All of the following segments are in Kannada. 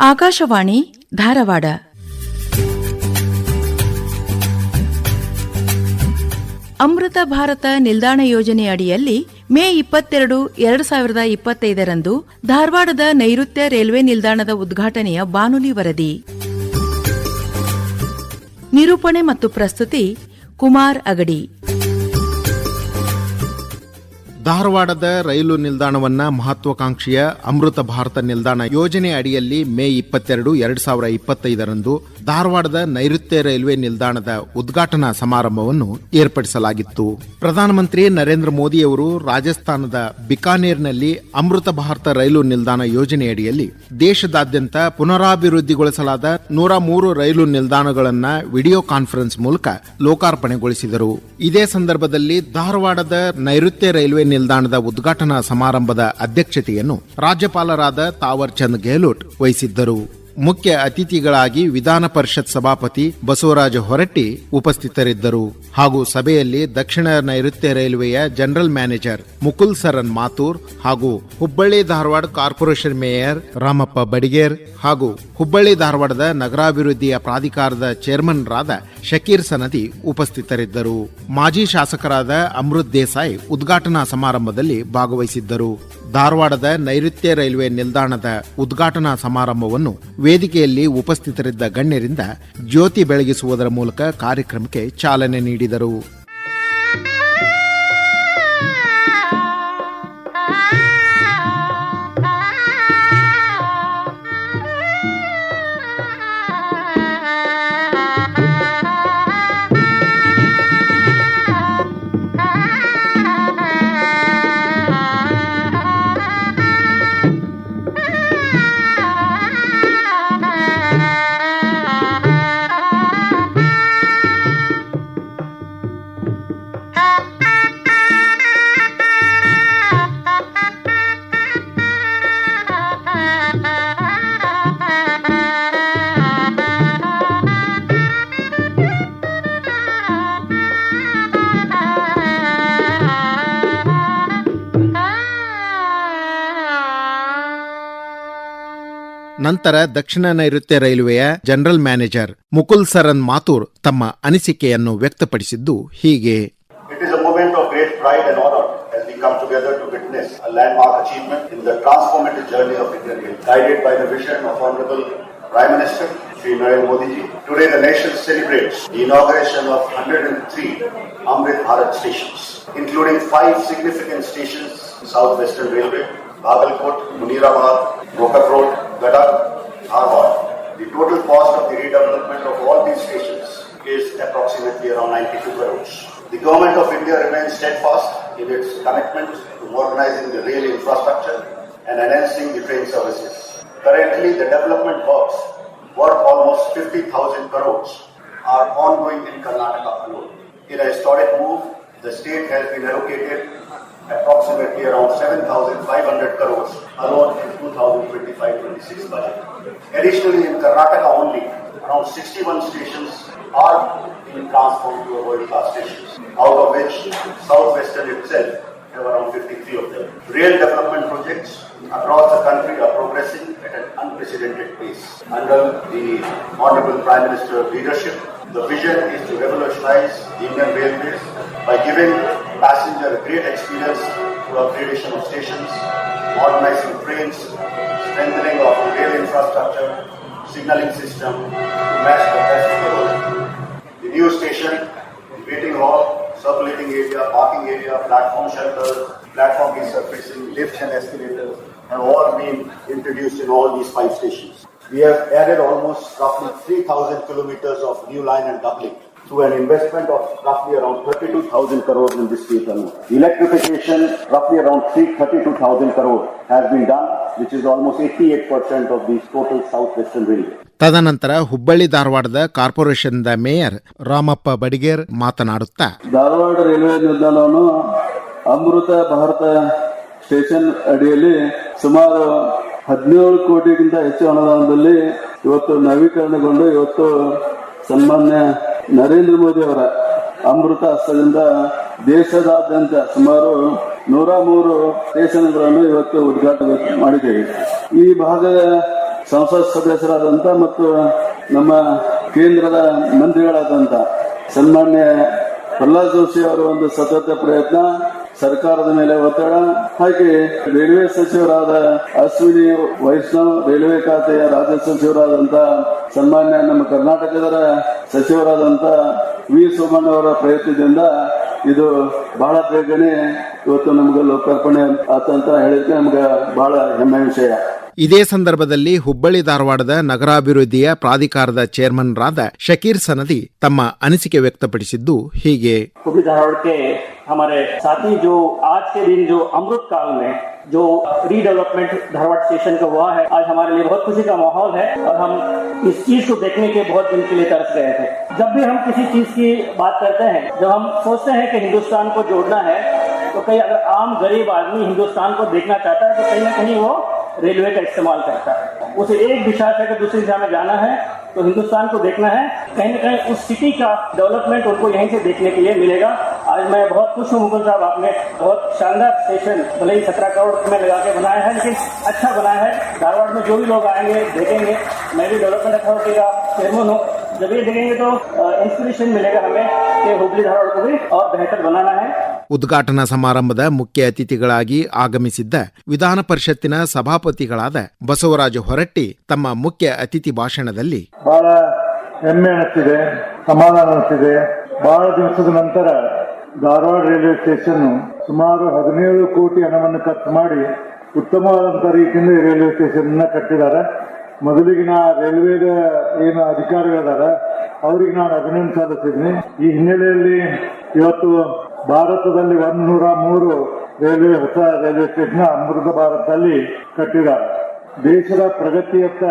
ಆಕಾಶವಾಣಿ ಧಾರವಾಡ. ಅಮೃತ ಭಾರತ ನಿಲ್ದಾಣ ಯೋಜನೆ ಅಡಿಯಲ್ಲಿ ಮೇ ಇಪ್ಪತ್ತೆರಡು, ಎರಡು ಸಾವಿರದ ಇಪ್ಪತ್ತೈದರಂದು ಧಾರವಾಡದ ನೈಋತ್ಯ ರೈಲ್ವೆ ನಿಲ್ದಾಣದ ಉದ್ಘಾಟನೆಯ ಬಾನುಲಿ ವರದಿ. ನಿರೂಪಣೆ ಮತ್ತು ಪ್ರಸ್ತುತಿ ಕುಮಾರ್ ಅಗಡಿ. ಧಾರವಾಡದ ರೈಲು ನಿಲ್ದಾಣವನ್ನ ಮಹತ್ವಾಕಾಂಕ್ಷೆಯ ಅಮೃತ ಭಾರತ ನಿಲ್ದಾಣ ಯೋಜನೆ ಅಡಿಯಲ್ಲಿ ಮೇ ಇಪ್ಪತ್ತೆರಡು ಎರಡ್ ಸಾವಿರ ಇಪ್ಪತ್ತೈದರಂದು ಧಾರವಾಡದ ನೈಋತ್ಯ ರೈಲ್ವೆ ನಿಲ್ದಾಣದ ಉದ್ಘಾಟನಾ ಸಮಾರಂಭವನ್ನು ಏರ್ಪಡಿಸಲಾಗಿತ್ತು. ಪ್ರಧಾನಮಂತ್ರಿ ನರೇಂದ್ರ ಮೋದಿಯವರು ರಾಜಸ್ಥಾನದ ಬಿಕಾನೇರ್ನಲ್ಲಿ ಅಮೃತ ಭಾರತ ರೈಲು ನಿಲ್ದಾಣ ಯೋಜನೆಯಡಿಯಲ್ಲಿ ದೇಶದಾದ್ಯಂತ ಪುನರಾಭಿವೃದ್ಧಿಗೊಳಿಸಲಾದ ನೂರ ಮೂರು ರೈಲು ನಿಲ್ದಾಣಗಳನ್ನು ವಿಡಿಯೋ ಕಾನ್ಫರೆನ್ಸ್ ಮೂಲಕ ಲೋಕಾರ್ಪಣೆಗೊಳಿಸಿದರು. ಇದೇ ಸಂದರ್ಭದಲ್ಲಿ ಧಾರವಾಡದ ನೈಋತ್ಯ ರೈಲ್ವೆ ನಿಲ್ದಾಣದ ಉದ್ಘಾಟನಾ ಸಮಾರಂಭದ ಅಧ್ಯಕ್ಷತೆಯನ್ನು ರಾಜ್ಯಪಾಲರಾದ ತಾವರ್ ಚಂದ್ ಗೆಹ್ಲೋಟ್ ವಹಿಸಿದ್ದರು. ಮುಖ್ಯ ಅತಿಥಿಗಳಾಗಿ ವಿಧಾನ ಪರಿಷತ್ ಸಭಾಪತಿ ಬಸವರಾಜ ಹೊರಟ್ಟಿ ಉಪಸ್ಥಿತರಿದ್ದರು. ಹಾಗೂ ಸಭೆಯಲ್ಲಿ ದಕ್ಷಿಣ ನೈಋತ್ಯ ರೈಲ್ವೆಯ ಜನರಲ್ ಮ್ಯಾನೇಜರ್ ಮುಕುಲ್ ಸರನ್ ಮಾತೂರ್ ಹಾಗೂ ಹುಬ್ಬಳ್ಳಿ ಧಾರವಾಡ ಕಾರ್ಪೊರೇಷನ್ ಮೇಯರ್ ರಾಮಪ್ಪ ಬಡಿಗೇರ್ ಹಾಗೂ ಹುಬ್ಬಳ್ಳಿ ಧಾರವಾಡದ ನಗರಾಭಿವೃದ್ಧಿಯ ಪ್ರಾಧಿಕಾರದ ಚೇರ್ಮನ್ ರಾದ ಶಕೀರ್ ಸನದಿ ಉಪಸ್ಥಿತರಿದ್ದರು. ಮಾಜಿ ಶಾಸಕರಾದ ಅಮೃತ್ ದೇಸಾಯಿ ಉದ್ಘಾಟನಾ ಸಮಾರಂಭದಲ್ಲಿ ಭಾಗವಹಿಸಿದ್ದರು. ಧಾರವಾಡದ ನೈಋತ್ಯ ರೈಲ್ವೆ ನಿಲ್ದಾಣದ ಉದ್ಘಾಟನಾ ಸಮಾರಂಭವನ್ನು ವೇದಿಕೆಯಲ್ಲಿ ಉಪಸ್ಥಿತರಿದ್ದ ಗಣ್ಯರಿಂದ ಜ್ಯೋತಿ ಬೆಳಗಿಸುವುದರ ಮೂಲಕ ಕಾರ್ಯಕ್ರಮಕ್ಕೆ ಚಾಲನೆ ನೀಡಿದರು. ನಂತರ ದಕ್ಷಿಣ ನೈಋತ್ಯ ರೈಲ್ವೆಯ ಜನರಲ್ ಮ್ಯಾನೇಜರ್ ಮುಕುಲ್ ಸರನ್ ಮಾಥೋರ್ ತಮ್ಮ ಅನಿಸಿಕೆಯನ್ನು ವ್ಯಕ್ತಪಡಿಸಿದ್ದು ಹೀಗೆ. It is come to witness landmark achievement ಕಾಸ್ಟೋಮೆಟಿವ್ Gadag, Dharwad. The total cost of the redevelopment of all these stations is approximately around 92 crores. The government of India remains steadfast in its commitment to modernizing the rail infrastructure and enhancing the train services. Currently, the development works worth almost 50,000 crores are ongoing in Karnataka alone. In a historic move, the state has been allocated approximately around 7,500 crores alone in 2025-26 budget. Additionally, in Karnataka only, around 61 stations are being transformed to world-class stations, out of which Southwestern itself have around 53 of them. Rail development projects across the country are progressing at an unprecedented pace. Under the Honorable Prime Minister's leadership, the vision is to revolutionize the Indian railways by giving passenger great experience through upgradation of stations, modernizing trains, strengthening of rail infrastructure, signaling system to match the best of the world. The new station, the waiting hall, circulating area, parking area, platform shelters, platform resurfacing, lifts and escalators have all been introduced in all these five stations. We have added almost roughly 3,000 kilometers of new line and doubling through an investment of roughly around 32,000 crores in this state alone. Electrification, roughly around 3 32,000 crores has been done, which is almost 88% of the total southwestern railway. ತದನಂತರ ಹುಬ್ಬಳ್ಳಿ ಧಾರವಾಡದ ಕಾರ್ಪೊರೇಷನ್ದ ಮೇಯರ್ ರಾಮಪ್ಪ ಬಡಿಗೇರ್ ಮಾತನಾಡುತ್ತಾ ಧಾರವಾಡ ರೈಲ್ವೆ ನಿಲ್ದಾಣವನ್ನು ಅಮೃತ ಭಾರತ ಸ್ಟೇಷನ್ ಅಡಿಯಲ್ಲಿ ಸುಮಾರು ಹದಿನೇಳು ಕೋಟಿಗಿಂತ ಹೆಚ್ಚು ಅನುದಾನದಲ್ಲಿ ಇವತ್ತು ನವೀಕರಣಗೊಂಡು ಇವತ್ತು ಸನ್ಮಾನ್ಯ ನರೇಂದ್ರ ಮೋದಿ ಅವರ ಅಮೃತ ಹಸ್ತದಿಂದ ದೇಶದಾದ್ಯಂತ ಸುಮಾರು ನೂರ ಮೂರು ಸ್ಟೇಷನ್ಗಳನ್ನು ಇವತ್ತು ಉದ್ಘಾಟನೆ ಮಾಡಿದ್ದೇವೆ. ಈ ಭಾಗದ ಸಂಸತ್ ಸದಸ್ಯರಾದಂತ ಮತ್ತು ನಮ್ಮ ಕೇಂದ್ರದ ಮಂತ್ರಿಗಳಾದಂಥ ಸನ್ಮಾನ್ಯ ಪ್ರಹ್ಲಾದ್ ಜೋಶಿ ಅವರ ಒಂದು ಸತತ ಪ್ರಯತ್ನ ಸರ್ಕಾರದ ಮೇಲೆ ಒತ್ತಡ. ಹಾಗೆ ರೈಲ್ವೆ ಸಚಿವರಾದ ಅಶ್ವಿನಿ ವೈಷ್ಣವ್ ರೈಲ್ವೆ ಖಾತೆಯ ರಾಜ್ಯ ಸಚಿವರಾದಂತ ಸನ್ಮಾನ್ಯ ನಮ್ಮ ಕರ್ನಾಟಕದ ಸಚಿವರಾದಂತ ವಿ ಸೋಮಣ್ಣ ಅವರ ಪ್ರಯತ್ನದಿಂದ ಇದು ಬಹಳ ಬೇಗನೆ ಇವತ್ತು ನಮ್ಗೆ ಲೋಕಾರ್ಪಣೆ ಆತಂತ ಹೇಳಿದ್ರೆ ನಮ್ಗೆ ಬಹಳ ಹೆಮ್ಮೆ ವಿಷಯ. ಇದೇ ಸಂದರ್ಭದಲ್ಲಿ ಹುಬ್ಬಳ್ಳಿ ಧಾರವಾಡದ ನಗರಾಭಿವೃದ್ಧಿಯ ಪ್ರಾಧಿಕಾರದ ಚೇರ್ಮನ್ ರಾದ ಶಕೀರ್ ಸನದಿ ತಮ್ಮ ಅನಿಸಿಕೆ ವ್ಯಕ್ತಪಡಿಸಿದ್ದು ಹೀಗೆ. ಹುಬ್ಬಳ್ಳಿ ಧಾರವಾಡಕ್ಕೆ हमारे साथी जो आज के दिन जो अमृत काल में जो रीडेवलपमेंट धारवाड़ स्टेशन का हुआ है, आज हमारे लिए बहुत खुशी का माहौल है और हम इस चीज़ को देखने के बहुत दिन के लिए तरस गए थे। जब भी हम किसी चीज़ की बात करते हैं, जब हम सोचते हैं कि हिंदुस्तान को जोड़ना है तो कहीं अगर आम गरीब आदमी हिंदुस्तान को देखना चाहता है तो कहीं ना कहीं वो रेलवे का इस्तेमाल करता है। उसे एक दिशा से अगर दूसरी दिशा में जाना है तो हिंदुस्तान को देखना है, कहीं ना कहीं उस सिटी का डेवलपमेंट उनको यहीं से देखने के लिए मिलेगा। आज मैं बहुत खुश हूँ मुकुल साहब आपने बहुत शानदार स्टेशन भले ही सत्रह करोड़ में लगा के बनाया है लेकिन अच्छा बनाया है धारवाड़ में जो भी लोग आएंगे देखेंगे मैं भी डेवलपमेंट अथॉरिटी का चेयरमैन हूँ जब ये देखेंगे तो इंस्पिरेशन मिलेगा हमें कि हुबली धारवाड़ को भी और बेहतर बनाना है ಉದ್ಘಾಟನಾ ಸಮಾರಂಭದ ಮುಖ್ಯ ಅತಿಥಿಗಳಾಗಿ ಆಗಮಿಸಿದ್ದ ವಿಧಾನ ಪರಿಷತ್ತಿನ ಸಭಾಪತಿಗಳಾದ ಬಸವರಾಜ ಹೊರಟ್ಟಿ ತಮ್ಮ ಮುಖ್ಯ ಅತಿಥಿ ಭಾಷಣದಲ್ಲಿ ಬಹಳ ಹೆಮ್ಮೆ ಅನಿಸ್ತಿದೆ ಸಮಾಧಾನ ಅನಿಸ್ತಿದೆ ಬಹಳ ದಿವಸದ ನಂತರ ಧಾರವಾಡ ರೈಲ್ವೆ ಸ್ಟೇಷನ್ ಸುಮಾರು ಹದಿನೇಳು ಕೋಟಿ ಹಣವನ್ನು ಖರ್ಚು ಮಾಡಿ ಉತ್ತಮವಾದಂತ ರೀತಿಯಿಂದ ರೈಲ್ವೆ ಸ್ಟೇಷನ್ ಅನ್ನ ಕಟ್ಟಿದ್ದಾರೆ. ಮೊದಲಿಗೆ ನಾ ರೈಲ್ವೆದ ಏನು ಅಧಿಕಾರಿಗಳಿದಾರ, ಅವರಿಗೆ ನಾನು ಅಭಿನಂದನೆ ಸಲ್ಲಿಸಿದ್ದೀನಿ ಈ ಹಿನ್ನೆಲೆಯಲ್ಲಿ ಇವತ್ತು ಭಾರತದಲ್ಲಿ ಒಂದೂರ ಮೂರು ರೈಲ್ವೆ, ಹೊಸ ರೈಲ್ವೆ ಸ್ಟೇಷನ್ ಅಮೃತ ಭಾರತದಲ್ಲಿ ಕಟ್ಟಿದ್ದಾರೆ. ದೇಶದ ಪ್ರಗತಿಯತ್ತ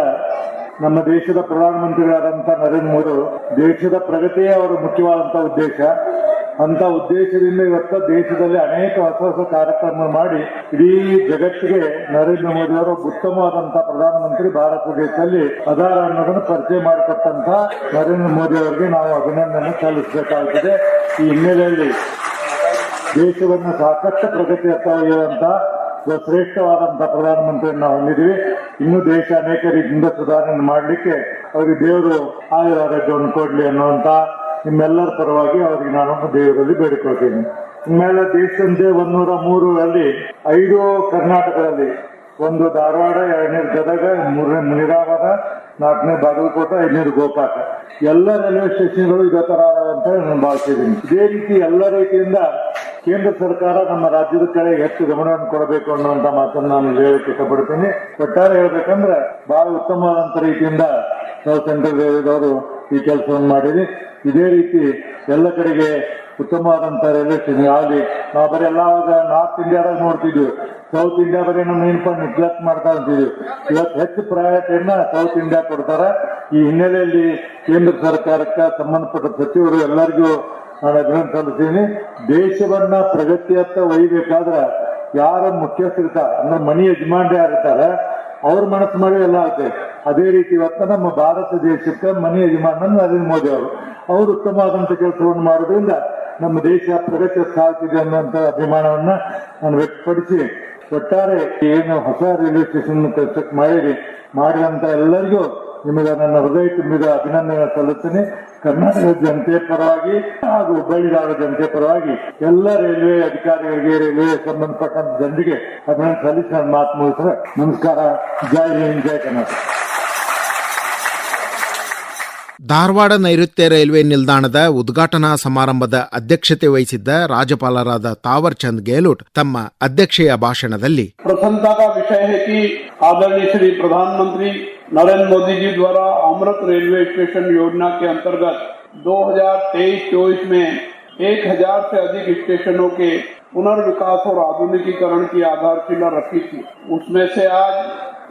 ನಮ್ಮ ದೇಶದ ಪ್ರಧಾನಮಂತ್ರಿಗಳಾದಂತ ನರೇಂದ್ರ ಮೋದಿ ದೇಶದ ಪ್ರಗತಿಯೇ ಅವರ ಮುಖ್ಯವಾದಂತ ಉದ್ದೇಶ. ಅಂತ ಉದ್ದೇಶದಿಂದ ಇವತ್ತು ದೇಶದಲ್ಲಿ ಅನೇಕ ಹೊಸ ಹೊಸ ಕಾರ್ಯಕ್ರಮ ಮಾಡಿ ಇಡೀ ಜಗತ್ತಿಗೆ ನರೇಂದ್ರ ಮೋದಿ ಅವರು ಉತ್ತಮವಾದಂತಹ ಪ್ರಧಾನಮಂತ್ರಿ ಭಾರತ ದೇಶದಲ್ಲಿ ಅದಾರ ಅನ್ನೋದನ್ನು ಪರಿಚಯ ಮಾಡಿಕೊಟ್ಟಂತ ನರೇಂದ್ರ ಮೋದಿ ಅವರಿಗೆ ನಾವು ಅಭಿನಂದನೆ ಸಲ್ಲಿಸಬೇಕಾಗುತ್ತದೆ ಈ ಹಿನ್ನೆಲೆಯಲ್ಲಿ ದೇಶವನ್ನು ಸಾಕಷ್ಟು ಪ್ರಗತಿಯತ್ತ ಒಯ್ಯುವಂತ ಶ್ರೇಷ್ಠವಾದಂತಹ ಪ್ರಧಾನಮಂತ್ರಿಯನ್ನು ನಾವು ಹೊಂದಿದ್ದೀವಿ. ಇನ್ನು ದೇಶ ಅನೇಕ ರೀತಿಯಿಂದ ಸುಧಾರಣೆ ಮಾಡಲಿಕ್ಕೆ ಅವರಿಗೆ ದೇವರು ಆಯುರಾರೋಗ್ಯವನ್ನು ಕೊಡಲಿ ಅನ್ನುವಂತ ನಿಮ್ಮೆಲ್ಲರ ಪರವಾಗಿ ಅವರಿಗೆ ನಾನು ದೇವರಲ್ಲಿ ಬೇಡಿಕೊಳ್ತೀನಿ. ಇನ್ಮೇಲೆ ದೇಶದಂತೆ ಒಂದೂರ ಮೂರು ಅಲ್ಲಿ ಐದು ಕರ್ನಾಟಕದಲ್ಲಿ, ಒಂದು ಧಾರವಾಡ ಎರಡನೇ ಗದಗ, ಮೂರನೇ ಮುನಿರಾಬಾದ ನಾಲ್ಕನೇ ಬಾಗಲಕೋಟೆ, ಐದನೇದು ಗೋಕಾಕ. ಎಲ್ಲ ರೈಲ್ವೆ ಸ್ಟೇಷನ್ಗಳು ಇದೇ ತರ ಅಂತ ನಾನು ಭಾವಿಸಿದ್ದೀನಿ. ಇದೇ ರೀತಿ ಎಲ್ಲ ರೀತಿಯಿಂದ ಕೇಂದ್ರ ಸರ್ಕಾರ ನಮ್ಮ ರಾಜ್ಯದ ಕಡೆ ಹೆಚ್ಚು ಗಮನವನ್ನು ಕೊಡಬೇಕು ಅನ್ನುವಂತ ಮಾತನ್ನು ನಾನು ಹೇಳಕ್ಕೆ ಇಷ್ಟಪಡ್ತೀನಿ. ಒಟ್ಟಾರೆ ಹೇಳ್ಬೇಕಂದ್ರೆ ಬಹಳ ಉತ್ತಮವಾದಂತ ರೀತಿಯಿಂದ ನಾವು ಸೆಂಟ್ರಲ್ ರೈಲ್ವೆದವರು ಈ ಕೆಲಸವನ್ನು ಮಾಡಿರಿ. ಇದೇ ರೀತಿ ಎಲ್ಲ ಕಡೆಗೆ ಉತ್ತಮವಾದಂತ ರೈಲ್ವೆ ಸ್ಟೇಷನ್ ಆಗಲಿ, ನಾವು ಬರೀ ಎಲ್ಲ ನಾರ್ತ್ ಇಂಡಿಯಾದಾಗ ನೋಡ್ತಿದ್ವಿ. ಸೌತ್ ಇಂಡಿಯಾ ಬರೀ ನಮ್ಮ ಏನಪ್ಪ ನೆಗ್ಲೆಕ್ಟ್ ಮಾಡ್ತಾ ಇದ್ದೀವಿ ಇವತ್ತು ಹೆಚ್ಚು ಪ್ರಾಯತೆಯನ್ನ ಸೌತ್ ಇಂಡಿಯಾ ಕೊಡ್ತಾರೆ. ಈ ಹಿನ್ನೆಲೆಯಲ್ಲಿ ಕೇಂದ್ರ ಸರ್ಕಾರಕ್ಕೆ ಸಂಬಂಧಪಟ್ಟ ಸಚಿವರು ಎಲ್ಲರಿಗೂ ನಾನು ಅಭಿನಂದನೆ ಸಲ್ಲಿಸ್ತೀನಿ. ದೇಶವನ್ನ ಪ್ರಗತಿಯತ್ತ ಒಯ್ಯಬೇಕಾದ್ರೆ ಯಾರ ಮುಖ್ಯಸ್ಥರಿರ್ತಾರೆ? ಅಂದ್ರೆ ಮನಿ ಯಜಮಾನ್ರು ಯಾರಿರ್ತಾರೆ? ಅವ್ರ ಮನಸ್ಸು ಮಾಡಿ ಎಲ್ಲ ಆಗ್ತದೆ ಅದೇ ರೀತಿ ಇವತ್ತು ನಮ್ಮ ಭಾರತ ದೇಶಕ್ಕೆ ಮನೆ ಯಜಮಾನ ನರೇಂದ್ರ ಮೋದಿ ಅವರು. ಅವರು ಉತ್ತಮವಾದಂಥ ಕೆಲಸವನ್ನು ಮಾಡೋದ್ರಿಂದ ನಮ್ಮ ದೇಶ ಪ್ರಗತಿ ಸಾಧಿಸಿದೆ ಅನ್ನುವಂತ ಅಭಿಮಾನವನ್ನ ನಾನು ವ್ಯಕ್ತಪಡಿಸಿ, ಒಟ್ಟಾರೆ ಏನು ಹೊಸ ರೈಲ್ವೆ ಸ್ಟೇಷನ್ ಕನ್ಸ್ಟ್ರಕ್ಟ್ ಮಾಡಿರಿ ಮಾಡಿದಂತ ಎಲ್ಲರಿಗೂ ನಿಮಗೆ ನನ್ನ ಹೃದಯ ತುಂಬಿದ ಅಭಿನಂದನೆ ಸಲ್ಲಿಸ್ತೇನೆ. ಕರ್ನಾಟಕದ ಜನತೆ ಪರವಾಗಿ ಹಾಗೂ ಹುಬ್ಬಳ್ಳಿ ಜನತೆ ಪರವಾಗಿ ಎಲ್ಲ ರೈಲ್ವೆ ಅಧಿಕಾರಿಗಳಿಗೆ, ರೈಲ್ವೆ ಸಂಬಂಧಪಟ್ಟಂತ ಜನರಿಗೆ ಅಭಿನಂದನೆ ಸಲ್ಲಿಸಿ ನನ್ನ ಮಾತು ನಮಸ್ಕಾರ. ಜೈ ಹಿಂದ್, ಜೈ ಕರ್ನಾಟಕ. ಧಾರವಾಡ ನೈಋತ್ಯ ರೈಲ್ವೆ ನಿಲ್ದಾಣದ ಉದ್ಘಾಟನಾ ಸಮಾರಂಭದ ಅಧ್ಯಕ್ಷತೆ ವಹಿಸಿದ್ದ ರಾಜ್ಯಪಾಲರಾದ ತಾವರ್ ಚಂದ್ ಗೆಹ್ಲೋಟ್ ತಮ್ಮ ಅಧ್ಯಕ್ಷೆಯ ಭಾಷಣದಲ್ಲಿ प्रसन्नता का विषय है कि आदरणीय श्री प्रधानमंत्री नरेंद्र मोदी जी द्वारा अमृत रेलवे स्टेशन योजना के अंतर्गत 2023-24 में 1000 से अधिक स्टेशनों के पुनर्विकास और आधुनिकीकरण की आधारशिला रखी थी उसमें से आज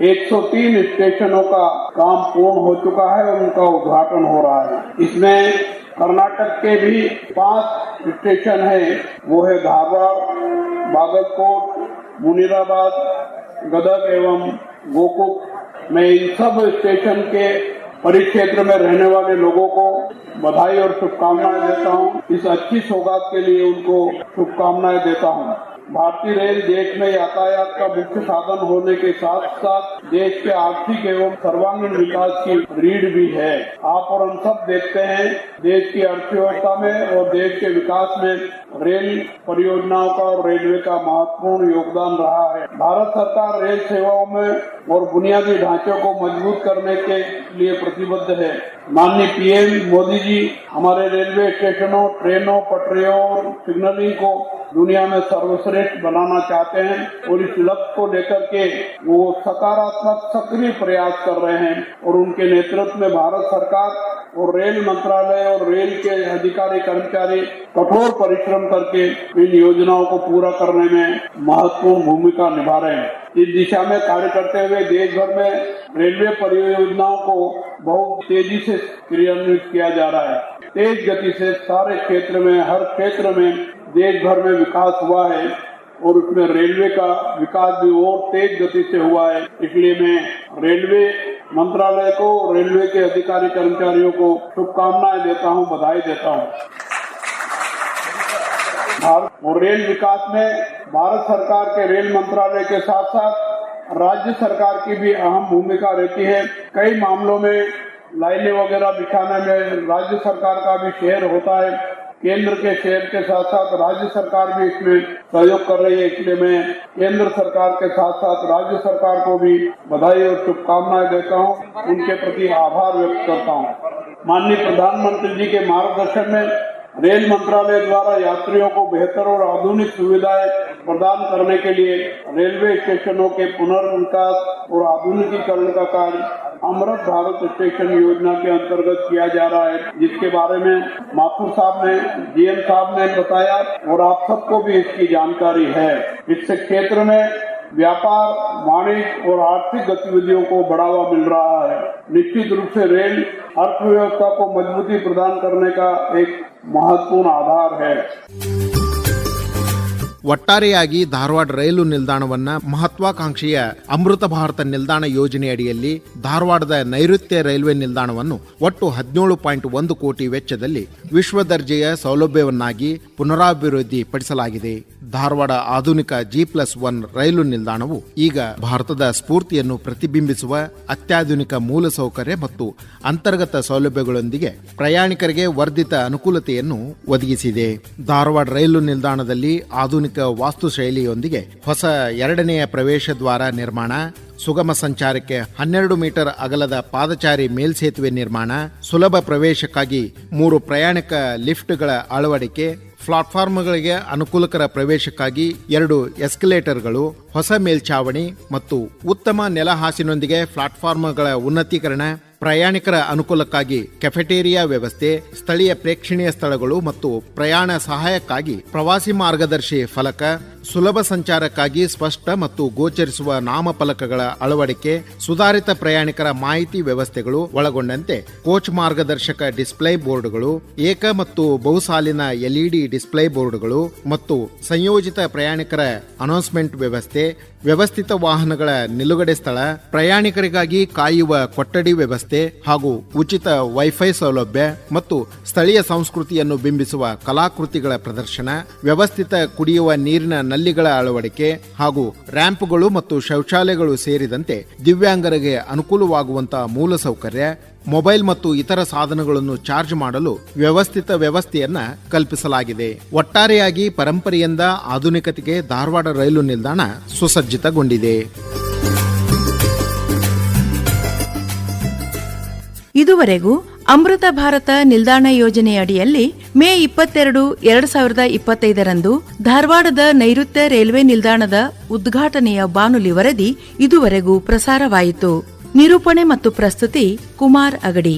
103 स्टेशनों का काम पूर्ण हो चुका है और उनका उद्घाटन हो रहा है। इसमें कर्नाटक के भी पाँच स्टेशन हैं। वो है धारवाड़ बागलकोट, मुनीराबाद, गदग एवं गोकुक मैं इन सब स्टेशन के परिक्षेत्र में रहने वाले लोगों को बधाई और शुभकामनाएँ देता हूँ। इस अच्छी सौगात के लिए उनको शुभकामनाएँ देता हूँ। भारतीय रेल देश में यातायात का मुख्य साधन होने के साथ साथ देश के आर्थिक एवं सर्वांगीण विकास की रीढ़ भी है। आप और हम सब देखते हैं, देश की अर्थव्यवस्था में और देश के विकास में रेल परियोजनाओं का और रेलवे का महत्वपूर्ण योगदान रहा है। भारत सरकार रेल सेवाओं में और बुनियादी ढांचे को मज़बूत करने के लिए प्रतिबद्ध है। माननीय पीएम मोदी जी हमारे रेलवे स्टेशनों, ट्रेनों, पटरियों और सिग्नलिंग को दुनिया में सर्वश्रेष्ठ बनाना चाहते हैं और इस लक्ष्य को लेकर के वो सकारात्मक सक्रिय प्रयास कर रहे हैं और उनके नेतृत्व में भारत सरकार और रेल मंत्रालय और रेल के अधिकारी, कर्मचारी कठोर परिश्रम करके इन योजनाओं को पूरा करने में महत्वपूर्ण भूमिका निभा रहे हैं। इस दिशा में कार्य करते हुए देश भर में रेलवे परियोजनाओं को बहुत तेज़ी से क्रियान्वित किया जा रहा है। तेज गति से सारे क्षेत्र में, हर क्षेत्र में देश भर में विकास हुआ है और उसमें रेलवे का विकास भी और तेज गति से हुआ है। इसलिए मैं रेलवे मंत्रालय को, रेलवे के अधिकारी कर्मचारियों को शुभकामनाएँ देता हूँ, बधाई देता हूँ। और रेल विकास में भारत सरकार के रेल मंत्रालय के साथ साथ राज्य सरकार की भी अहम भूमिका रहती है। कई मामलों में लाइनें वगैरह बिछाने में राज्य सरकार का भी शेयर होता है। केंद्र के शेयर के साथ साथ राज्य सरकार भी इसमें सहयोग कर रही है, इसलिए मैं केंद्र सरकार के साथ साथ राज्य सरकार को भी बधाई और शुभकामनाएँ देता हूँ। उनके प्रति आभार व्यक्त करता हूँ। माननीय प्रधानमंत्री जी के मार्गदर्शन में रेल मंत्रालय द्वारा यात्रियों को बेहतर और आधुनिक सुविधाएँ प्रदान करने के लिए रेलवे स्टेशनों के पुनर्विकास और आधुनिकीकरण का कार्य अमृत भारत स्टेशन योजना के अंतर्गत किया जा रहा है, जिसके बारे में माथुर साहब ने, जीएम साहब ने बताया और आप सबको भी इसकी जानकारी है। इस क्षेत्र में व्यापार, वाणिज्य और आर्थिक गतिविधियों को बढ़ावा मिल रहा है। निश्चित रूप से रेल अर्थव्यवस्था को मजबूती प्रदान करने का एक महत्वपूर्ण आधार है। ಒಟ್ಟಾರೆಯಾಗಿ ಧಾರವಾಡ ರೈಲು ನಿಲ್ದಾಣವನ್ನ ಮಹತ್ವಾಕಾಂಕ್ಷೆಯ ಅಮೃತ ಭಾರತ ನಿಲ್ದಾಣ ಯೋಜನೆ ಅಡಿಯಲ್ಲಿ ಧಾರವಾಡದ ನೈಋತ್ಯ ರೈಲ್ವೆ ನಿಲ್ದಾಣವನ್ನು ಒಟ್ಟು ಹದಿನೇಳು ಪಾಯಿಂಟ್ ಒಂದು ಕೋಟಿ ವೆಚ್ಚದಲ್ಲಿ ವಿಶ್ವ ದರ್ಜೆಯ ಸೌಲಭ್ಯವನ್ನಾಗಿ ಪುನರಾಭಿವೃದ್ಧಿ ಪಡಿಸಲಾಗಿದೆ ಧಾರವಾಡ ಆಧುನಿಕ ಜಿ ಪ್ಲಸ್ ಒನ್ ರೈಲು ನಿಲ್ದಾಣವು ಈಗ ಭಾರತದ ಸ್ಫೂರ್ತಿಯನ್ನು ಪ್ರತಿಬಿಂಬಿಸುವ ಅತ್ಯಾಧುನಿಕ ಮೂಲಸೌಕರ್ಯ ಮತ್ತು ಅಂತರ್ಗತ ಸೌಲಭ್ಯಗಳೊಂದಿಗೆ ಪ್ರಯಾಣಿಕರಿಗೆ ವರ್ಧಿತ ಅನುಕೂಲತೆಯನ್ನು ಒದಗಿಸಿದೆ. ಧಾರವಾಡ ರೈಲು ನಿಲ್ದಾಣದಲ್ಲಿ ಆಧುನಿಕ ವಾಸ್ತುಶೈಲಿಯೊಂದಿಗೆ ಹೊಸ ಎರಡನೆಯ ಪ್ರವೇಶ ದ್ವಾರ ನಿರ್ಮಾಣ, ಸುಗಮ ಸಂಚಾರಕ್ಕೆ ಹನ್ನೆರಡು ಮೀಟರ್ ಅಗಲದ ಪಾದಚಾರಿ ಮೇಲ್ಸೇತುವೆ ನಿರ್ಮಾಣ, ಸುಲಭ ಪ್ರವೇಶಕ್ಕಾಗಿ ಮೂರು ಪ್ರಯಾಣಿಕ ಲಿಫ್ಟ್ಗಳ ಅಳವಡಿಕೆ, ಪ್ಲಾಟ್ಫಾರ್ಮ್ಗಳಿಗೆ ಅನುಕೂಲಕರ ಪ್ರವೇಶಕ್ಕಾಗಿ ಎರಡು ಎಸ್ಕಲೇಟರ್ಗಳು, ಹೊಸ ಮೇಲ್ಛಾವಣಿ ಮತ್ತು ಉತ್ತಮ ನೆಲಹಾಸಿನೊಂದಿಗೆ ಪ್ಲಾಟ್ಫಾರ್ಮ್ಗಳ ಉನ್ನತೀಕರಣ ಪ್ರಯಾಣಿಕರ ಅನುಕೂಲಕ್ಕಾಗಿ ಕೆಫೆಟೇರಿಯಾ ವ್ಯವಸ್ಥೆ, ಸ್ಥಳೀಯ ಪ್ರೇಕ್ಷಣೀಯ ಸ್ಥಳಗಳು ಮತ್ತು ಪ್ರಯಾಣ ಸಹಾಯಕ್ಕಾಗಿ ಪ್ರವಾಸಿ ಮಾರ್ಗದರ್ಶಿ ಫಲಕ, ಸುಲಭ ಸಂಚಾರಕ್ಕಾಗಿ ಸ್ಪಷ್ಟ ಮತ್ತು ಗೋಚರಿಸುವ ನಾಮಫಲಕಗಳ ಅಳವಡಿಕೆ, ಸುಧಾರಿತ ಪ್ರಯಾಣಿಕರ ಮಾಹಿತಿ ವ್ಯವಸ್ಥೆಗಳು ಒಳಗೊಂಡಂತೆ ಕೋಚ್ ಮಾರ್ಗದರ್ಶಕ ಡಿಸ್ಪ್ಲೇ ಬೋರ್ಡ್ಗಳು, ಏಕ ಮತ್ತು ಬಹುಸಾಲಿನ ಎಲ್ಇಡಿ ಡಿಸ್ಪ್ಲೇ ಬೋರ್ಡ್ಗಳು ಮತ್ತು ಸಂಯೋಜಿತ ಪ್ರಯಾಣಿಕರ ಅನೌನ್ಸ್ಮೆಂಟ್ ವ್ಯವಸ್ಥೆ, ವ್ಯವಸ್ಥಿತ ವಾಹನಗಳ ನಿಲುಗಡೆ ಸ್ಥಳ, ಪ್ರಯಾಣಿಕರಿಗಾಗಿ ಕಾಯುವ ಕೊಠಡಿ ವ್ಯವಸ್ಥೆ. ಹಾಗೂ ಉಚಿತ ವೈಫೈ ಸೌಲಭ್ಯ ಮತ್ತು ಸ್ಥಳೀಯ ಸಂಸ್ಕೃತಿಯನ್ನು ಬಿಂಬಿಸುವ ಕಲಾಕೃತಿಗಳ ಪ್ರದರ್ಶನ, ವ್ಯವಸ್ಥಿತ ಕುಡಿಯುವ ನೀರಿನ ನಲ್ಲಿಗಳ ಅಳವಡಿಕೆ ಹಾಗೂ ರ್ಯಾಂಪ್ಗಳು ಮತ್ತು ಶೌಚಾಲಯಗಳು ಸೇರಿದಂತೆ ದಿವ್ಯಾಂಗರಿಗೆ ಅನುಕೂಲವಾಗುವಂತಹ ಮೂಲಸೌಕರ್ಯ, ಮೊಬೈಲ್ ಮತ್ತು ಇತರ ಸಾಧನಗಳನ್ನು ಚಾರ್ಜ್ ಮಾಡಲು ವ್ಯವಸ್ಥಿತ ವ್ಯವಸ್ಥೆಯನ್ನ ಕಲ್ಪಿಸಲಾಗಿದೆ. ಒಟ್ಟಾರೆಯಾಗಿ ಪರಂಪರೆಯಿಂದ ಆಧುನಿಕತೆಗೆ ಧಾರವಾಡ ರೈಲು ನಿಲ್ದಾಣ ಸುಸಜ್ಜಿತಗೊಂಡಿದೆ. ಇದುವರೆಗೂ ಅಮೃತ ಭಾರತ ನಿಲ್ದಾಣ ಯೋಜನೆ ಅಡಿಯಲ್ಲಿ ಮೇ ಇಪ್ಪತ್ತೆರಡು, ಎರಡ್ ಸಾವಿರದ ಇಪ್ಪತ್ತೈದರಂದು ಧಾರವಾಡದ ನೈಋತ್ಯ ರೈಲ್ವೆ ನಿಲ್ದಾಣದ ಉದ್ಘಾಟನೆಯ ಬಾನುಲಿ ವರದಿ ಇದುವರೆಗೂ ಪ್ರಸಾರವಾಯಿತು. ನಿರೂಪಣೆ ಮತ್ತು ಪ್ರಸ್ತುತಿ ಕುಮಾರ್ ಅಗಡಿ.